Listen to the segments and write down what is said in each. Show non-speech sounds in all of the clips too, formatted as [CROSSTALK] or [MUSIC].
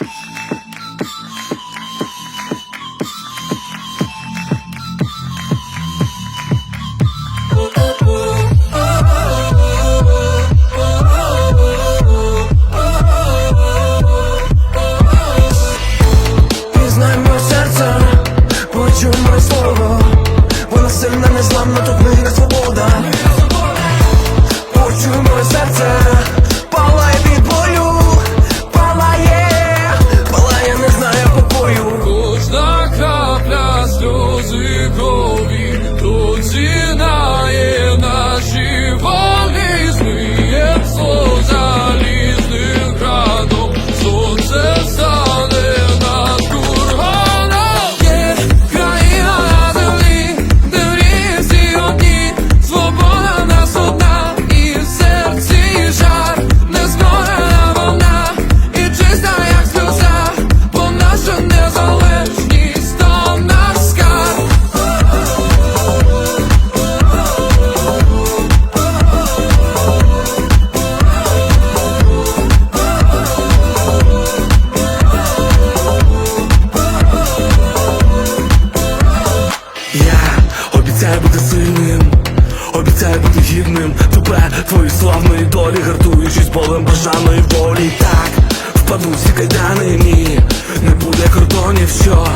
you [LAUGHS] ним. Тупе твої славної долі, гартуючись полем бажаної волі. Так, впадуть кайдани мій не буде кордонів, що?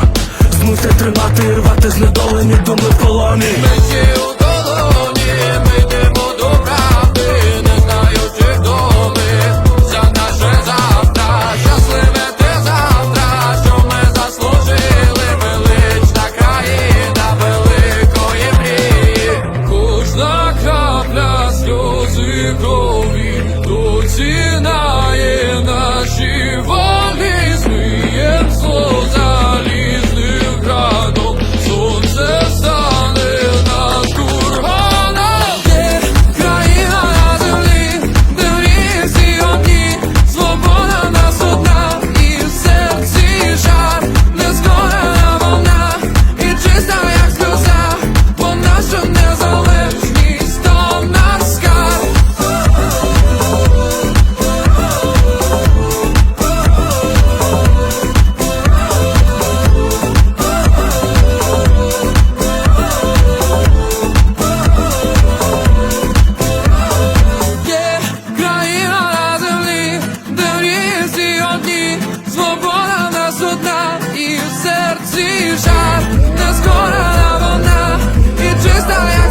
Змусять тримати, рвати знедолені думи в полоні починає наш. cisza Nas skora lawona i czysta